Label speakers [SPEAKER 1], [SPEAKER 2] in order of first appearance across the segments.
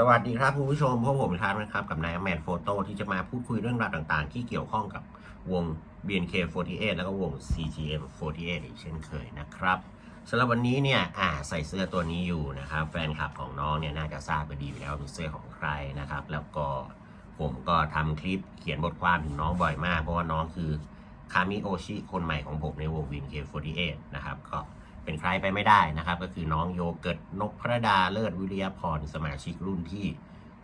[SPEAKER 1] สวัสดีครับคุณผู้ชมพวกผมครับนะครับ กับนายแมนโฟโต้ที่จะมาพูดคุยเรื่องราวต่างๆ ที่เกี่ยวข้องกับวง BNK48 แล้วก็วง CGM48 อีกเช่นเคยนะครับสำหรับวันนี้เนี่ยอ่าใส่เสื้อตัวนี้อยู่นะครับ แฟนคลับของน้องเนี่ยน่าจะทราบกันดีอยู่แล้วว่าเป็นเสื้อของใครนะครับ แล้วก็ผมก็ทำคลิปเขียนบทความถึงน้องบ่อยมาก เพราะว่าน้องคือคามิโอชิคนใหม่ของผมในวง BNK48 นะครับก็ เป็นใครไปไม่ได้นะครับ ก็คือน้องโยเกิร์ตนกพระดาเลิศวิริยพรสมาชิกรุ่นที่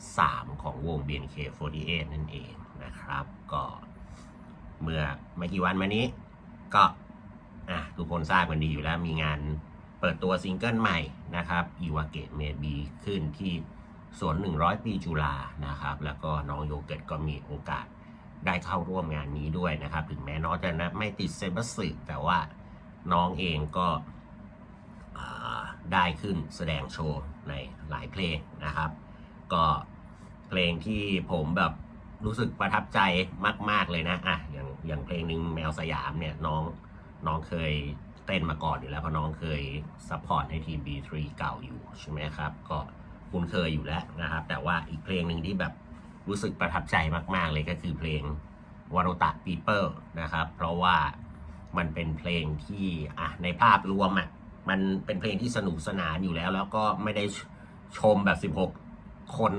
[SPEAKER 1] 3 ของวง BNK48 นั่นเองนะครับ ก็เมื่อไม่กี่วันมานี้ ก็อะทุกคนทราบกันดีอยู่แล้วมีงานเปิดตัวซิงเกิลใหม่นะครับอีวาเกตเมบีขึ้นที่สวน 100 ปีจุฬานะครับ แล้วก็น้องโยเกิร์ตก็มีโอกาสได้เข้าร่วมงานนี้ด้วยนะครับ ถึงแม้น้องจะนะไม่ติดเซบัสึแต่ว่าน้องเองก็ ได้ขึ้นแสดงโชว์ในหลายเพลงนะครับ ก็เพลงที่ผมแบบรู้สึกประทับใจมาก ๆเลยนะอะอย่างอย่างเพลงหนึ่งแมวสยามเนี่ยน้องน้องเคยเต้นมาก่อนอยู่แล้วเพราะน้องเคยซัพพอร์ตให้ทีม B3 เก่าอยู่ใช่ไหมครับ ก็คุ้นเคยอยู่แล้วนะครับ แต่ว่าอีกเพลงหนึ่งที่แบบรู้สึกประทับใจมาก ๆ เลยก็คือเพลงวารุตะปีเปอร์นะครับ เพราะว่ามันเป็นเพลงที่อะในภาพรวมอะ มันเป็นเพลงที่สนุกสนานอยู่แล้ว แล้วก็ไม่ได้ชมแบบ 16 คน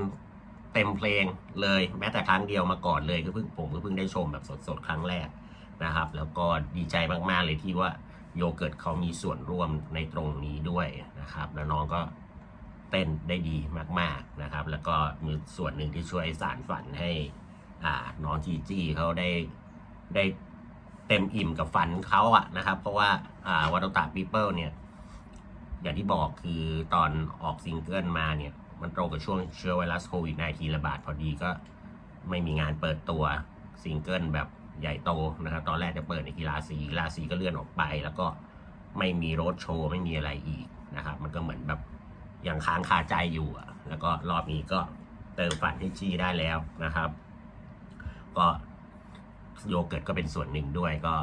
[SPEAKER 1] เต็มเพลงเลยแม้แต่ครั้งเดียวมาก่อนเลยก็เพิ่งผมก็เพิ่งได้ชมแบบสดๆ ครั้งแรกนะครับ แล้วก็ดีใจมากๆเลยที่ว่าโยเกิร์ตเขามีส่วนร่วมในตรงนี้ด้วยนะครับ แล้วน้องก็เต้นได้ดีมากๆนะครับ แล้วก็มีส่วนหนึ่งที่ช่วยสานฝันให้อ่าน้องจีจี้เขาได้ได้เต็มอิ่มกับฝันเขาอะนะครับ เพราะว่าอ่าวัตตาปีเปิลเนี่ย อย่างที่บอกคือตอนออกซิงเกิลมาเนี่ย มันตรงกับช่วงเชื้อไวรัสโควิด -19 ระบาดพอดีก็ไม่มีงานเปิดตัวซิงเกิลแบบใหญ่โตนะครับ ตอนแรกจะเปิดในกีฬาสีกีฬาสีก็เลื่อนออกไป แล้วก็ไม่มีโรดโชว์ไม่มีอะไรอีกนะครับ มันก็เหมือนแบบยังค้างคาใจอยู่อะแล้วก็รอบนี้ก็เติมฝันให้จี้ได้แล้วนะครับ ก็โยเกิร์ตก็เป็นส่วนหนึ่งด้วยก็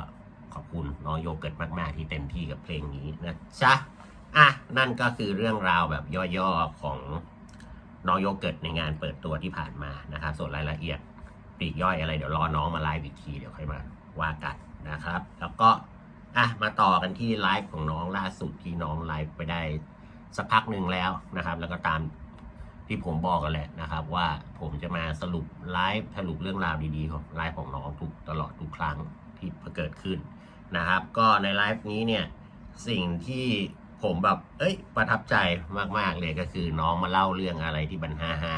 [SPEAKER 1] ขอบคุณน้องโยเกิร์ตมาก ๆ ที่เต็มที่กับเพลงนี้นะจ๊ะ อะนั่นก็คือเรื่องราวแบบย่อๆของน้องโยเกิร์ตในงานเปิดตัวที่ผ่านมานะครับส่วนรายละเอียดปลีกย่อยอะไรเดี๋ยวรอน้องมาไลฟ์อีกทีเดี๋ยวค่อยมาว่ากันนะครับ แล้วก็อะมาต่อกันที่ไลฟ์ของน้องล่าสุดที่น้องไลฟ์ไปได้สักพักหนึ่งแล้วนะครับ แล้วก็ตามที่ผมบอกกันแหละนะครับ ว่าผมจะมาสรุปไลฟ์สรุปเรื่องราวดีๆของไลฟ์ของน้องทุกตลอดทุกครั้งที่เกิดขึ้นนะครับ ก็ในไลฟ์นี้เนี่ยสิ่งที่ ผมแบบ เอ้ย ประทับใจมาก ๆ เลยก็คือน้องมาเล่าเรื่องอะไรที่บันฮาฮา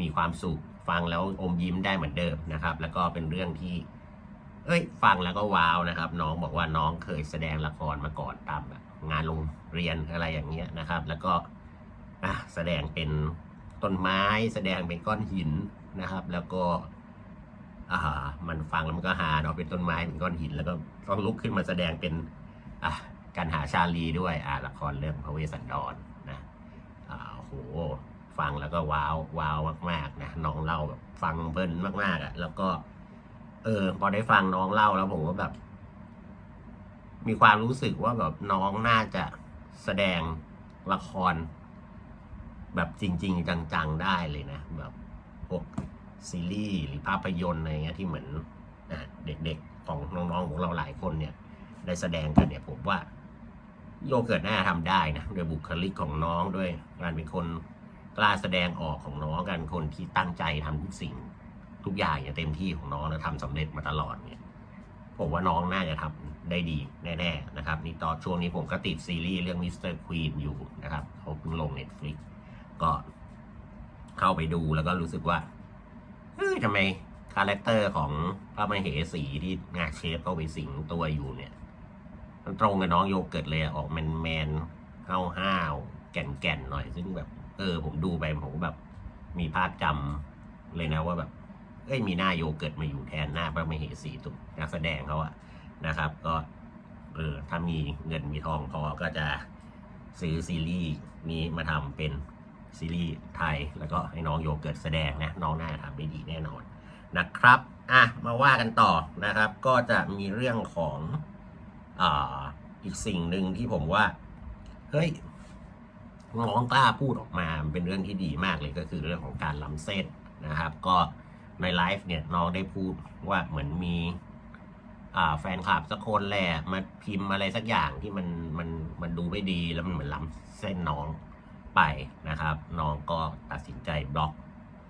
[SPEAKER 1] มีความสุขฟังแล้วอมยิ้มได้เหมือนเดิมนะครับ แล้วก็เป็นเรื่องที่ เอ้ย ฟังแล้วก็ว้าวนะครับ น้องบอกว่าน้องเคยแสดงละครมาก่อนตามแบบงานโรงเรียนอะไรอย่างเงี้ยนะครับ แล้วก็แสดงเป็นต้นไม้ แสดงเป็นก้อนหินนะครับ แล้วก็อ่ามันฟังแล้วมันก็หาเนาะเป็นต้นไม้เป็นก้อนหิน แล้วก็ต้องลุกขึ้นมาแสดงเป็นอะ การหาชาลีด้วยอ่าละครเรื่องพระเวสสันดรนะอ่าโอ้โหฟังแล้วก็ว้าวว้าวมากๆนะน้องเล่าแบบฟังเพลินมากๆอะ แล้วก็ เออ พอได้ฟังน้องเล่าแล้วผมก็แบบ มีความรู้สึกว่าแบบน้องน่าจะแสดงละคร แบบจริง ๆ จังๆได้เลยนะแบบพวกซีรีส์หรือภาพยนตร์อะไรเงี้ยที่เหมือนอเด็กๆของน้องๆของเราหลายคนเนี่ย ได้แสดงกันเนี่ยผมว่า โยเกิร์ตน่าทำได้นะโดยบุคลิกของน้องด้วยการเป็นคนกล้าแสดงออกของน้องกันคนที่ตั้งใจทำทุกสิ่ง ทุกอย่างอย่างเต็มที่ของน้องแล้วทำสำเร็จมาตลอดเนี่ยผมว่าน้องน่าจะทำได้ดีแน่ๆนะครับนี่ตอนช่วงนี้ผมก็ติดซีรีส์เรื่องมิสเตอร์ควีนอยู่นะครับเขาเพิ่งลงเน็ตฟลิกก็เข้าไปดูแล้วก็รู้สึกว่าเฮ้ยทำไมคาแรคเตอร์ของพระมเหสีที่งาเชฟเข้าไปสิงตัวอยู่เนี่ย ตรงกับน้องโยเกิร์ตเลยอะออกแมนแมนห้าวห้าวๆแก่นแก่นๆหน่อย ซึ่งแบบ เออ ผมดูไปผมก็แบบ มีภาพจำเลยนะว่าแบบ เอ้ยมีหน้าโยเกิร์ตมาอยู่แทนหน้าพระมเหสีตุกนักแสดงเขาอะนะครับ ก็เออถ้ามีเงินมีทองพอก็จะซื้อซีรีส์นี้มาทำเป็นซีรีส์ไทย แล้วก็ให้น้องโยเกิร์ตแสดงนะ น้องน่าทำได้ดีแน่นอนนะครับ อะ มาว่ากันต่อนะครับ ก็จะมีเรื่องของ ออีกสิ่งหนึ่งที่ผมว่า เฮ้ยน้องกล้าพูดออกมามเป็นเรื่องที่ดีมากเลยก็คือเรื่องของการล้ำเส้นนะครับ ก็ในไลฟ์เนี่ยน้องได้พูดว่าเหมือนมีแฟนคลับสักคนแหละมาพิมพ์อะไรสักอย่างที่มันมันมันดูไม่ดีแล้วมันเหมือนล้ำเส้นน้องไปนะครับ น้องก็ตัดสินใจบล็อก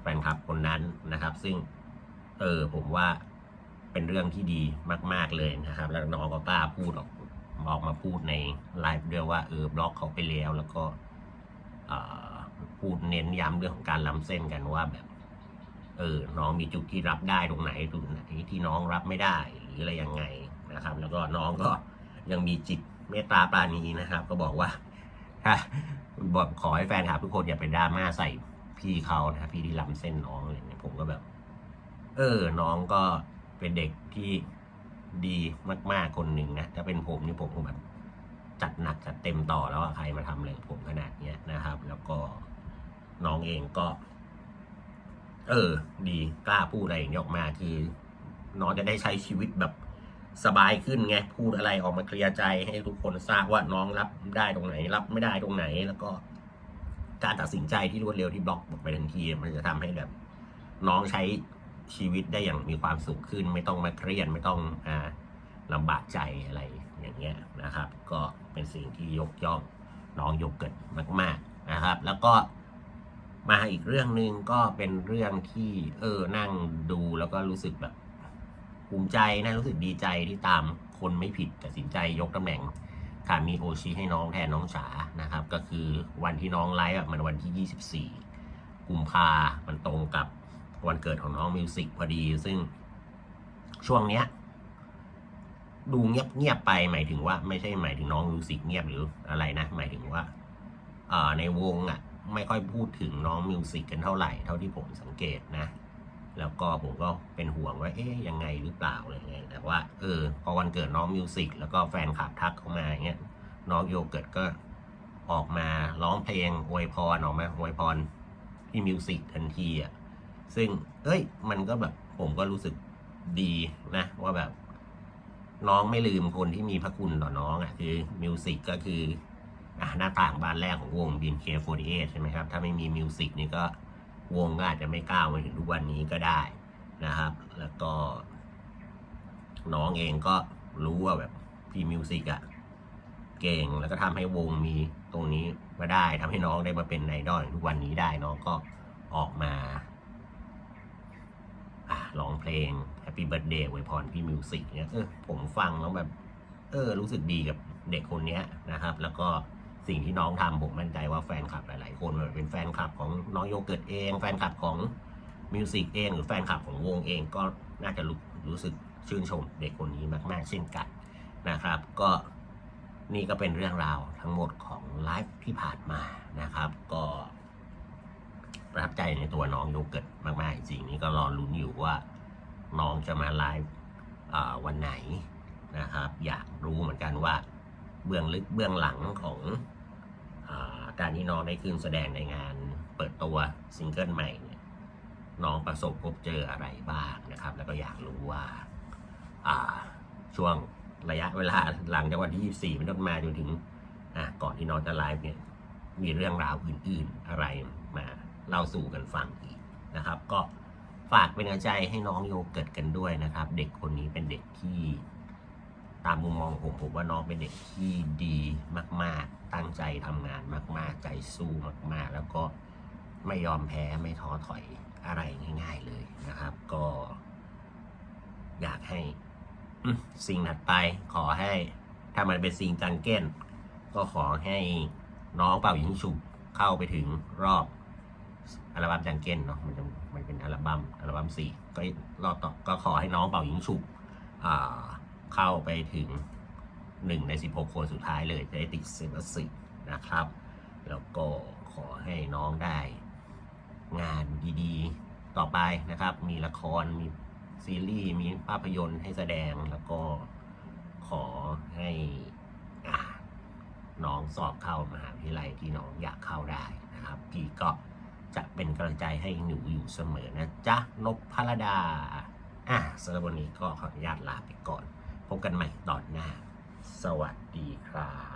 [SPEAKER 1] แฟนคลับคนนั้นนะครับ ซึ่งเออผมว่า เป็นเรื่องที่ดีมาก ๆเลยนะครับ แล้วน้องก็กล้าพูดออกออกมาพูดในไลฟ์ด้วยว่าเออบล็อกเขาไปแล้วแล้วก็พูดเน้นย้ำเรื่องของการล้ำเส้นกันว่าแบบ เออ น้องมีจุดที่รับได้ตรงไหนจุดไหนที่น้องรับไม่ได้หรืออะไรยังไงนะครับ แล้วก็น้องก็ยังมีจิตเมตตาปราณีนะครับ ก็บอกว่าถ้าบอกขอให้แฟนคลับทุกคนอย่าไปดราม่าใส่พี่เขานะพี่ที่ล้ำเส้นน้องอะไรเงี้ยผมก็แบบ เออ น้องก็ เป็นเด็กที่ดีมากๆคนหนึ่งนะถ้าเป็นผมนี่ผมคงแบบจัดหนักจัดเต็มต่อแล้วใครมาทำอะไรผมขนาดเนี้ยนะครับ แล้วก็น้องเองก็ เออ ดีกล้าพูดอะไรอย่างนี้ออกมาคือ น้องจะได้ใช้ชีวิตแบบสบายขึ้นไงพูดอะไรออกมาเคลียร์ใจให้ทุกคนทราบว่าน้องรับได้ตรงไหน รับไม่ได้ตรงไหน แล้วก็การตัดสินใจที่รวดเร็วที่บล็อกออกไปทันที มันจะทำให้แบบ น้องใช้ ชีวิตได้อย่างมีความสุขขึ้น ไม่ต้องมาเครียดไม่ต้องอ่าลำบากใจอะไรอย่างเงี้ยนะครับ ก็เป็นสิ่งที่ยกย่องน้องยกเกิดมาก ๆนะครับ แล้วก็มาอีกเรื่องหนึ่งก็เป็นเรื่องที่เออนั่งดูแล้วก็รู้สึกแบบภูมิใจนะรู้สึกดีใจที่ตามคนไม่ผิดตัดสินใจยกตำแหน่งคามีโอชิให้น้องแทนน้องฉานะครับ ก็คือวันที่น้องไลฟ์มันวันที่ 24 กุมภามันตรงกับ วันเกิดของน้องมิวสิกพอดี ซึ่งช่วงเนี้ย ดูเงียบเงียบไปหมายถึงว่าไม่ใช่หมายถึงน้องมิวสิกเงียบหรืออะไรนะหมายถึงว่าเอ่อในวงอะ ไม่ค่อยพูดถึงน้องมิวสิกกันเท่าไหร่เท่าที่ผมสังเกตนะ แล้วก็ผมก็เป็นห่วงว่าเอ๊ยยังไงหรือเปล่าอะไรเงี้ยแต่ว่าเออพอวันเกิดน้องมิวสิกแล้วก็แฟนคลับทักเข้ามาอย่างเงี้ยน้องโยเกิร์ตก็ออกมาร้องเพลงอวยพรออกมาอวยพรที่มิวสิกทันทีอะ ซึ่งเอ้ยมันก็แบบผมก็รู้สึกดีนะ ว่าแบบน้องไม่ลืมคนที่มีพระคุณต่อน้องอะคือมิวสิกก็คืออะหน้าต่างบานแรกของวง BNK48 ใช่ไหมครับ ถ้าไม่มีมิวสิกนี่ก็วงก็อาจจะไม่ก้าวมาถึงทุกวันนี้ก็ได้นะครับ แล้วก็ น้องเองก็รู้ว่าแบบพี่มิวสิกอะเก่งแล้วก็ทำให้วงมีตรงนี้มาได้ทำให้น้องได้มาเป็นไอดอลอย่างทุกวันนี้ได้น้องก็ออกมา ร้องเพลง Happy Birthday อวยพรพี่มิวสิกเนี่ยเออผมฟังแล้วแบบ เออ รู้สึกดีกับเด็กคนนี้นะครับ แล้วก็สิ่งที่น้องทำผมมั่นใจว่าแฟนคลับหลาย ๆ คนเป็นแฟนคลับของน้องโยเกิร์ตเอง แฟนคลับของมิวสิกเองหรือแฟนคลับของวงเองก็น่าจะรู้รู้สึกชื่นชมเด็กคนนี้มาก ๆ เช่นกันนะครับ ก็นี่ก็เป็นเรื่องราวทั้งหมดของไลฟ์ที่ผ่านมานะครับ ก็ ประทับใจในตัวน้องโยเกิร์ตมากๆจริงนี่ก็รอลุ้นอยู่ว่าน้องจะมาไลฟ์วันไหนนะครับ อยากรู้เหมือนกันว่าเบื้องลึกเบื้องหลังของอการที่น้องได้ขึ้นแสดงในงานเปิดตัวซิงเกิลใหม่เนี่ยน้องประสบพบเจออะไรบ้างนะครับ แล้วก็อยากรู้ว่าช่วงระยะเวลาหลังจากวันที่ 24 เป็นต้นมาจนถึงก่อนที่น้องจะไลฟ์เนี่ยมีเรื่องราวอื่น ๆ อะไร เล่าสู่กันฟังอีกนะครับ ก็ฝากเป็นกำลังใจให้น้องโยเกิร์ตกันด้วยนะครับ เด็กคนนี้เป็นเด็กที่ตามมุมมองผมผมว่าน้องเป็นเด็กที่ดีมาก ๆ ตั้งใจทำงานมาก ๆ ใจสู้มาก ๆ แล้วก็ไม่ยอมแพ้ไม่ท้อถอยอะไรง่าย ๆเลยนะครับ ก็ อยากให้สิ่งถัดไป ขอให้ถ้ามันเป็นสิ่งจังเก้น ก็ขอให้น้องเป่ายิงฉุบเข้าไปถึงรอบ อัลบั้มจังเก้นเนาะมันจะมันเป็นอัลบั้มอัลบั้มสี่ก็รอบต่อก็ขอให้น้องเป่ายิงฉุบเข้าไปถึงหนึ่งใน16คนสุดท้ายเลยจะได้ติดเซนสินะครับ แล้วก็ขอให้น้องได้งานดีๆต่อไปนะครับ มีละครมีซีรีส์มีภาพยนตร์ให้แสดงแล้วก็ขอให้น้องสอบเข้ามหาวิทยาลัยที่น้องอยากเข้าได้นะครับ พี่ก็ จะเป็นกำลังใจให้หนูอยู่เสมอนะจ๊ะนพพรดา อะสำหรับวันนี้ก็ขออนุญาตลาไปก่อน พบกันใหม่ตอนหน้า สวัสดีครับ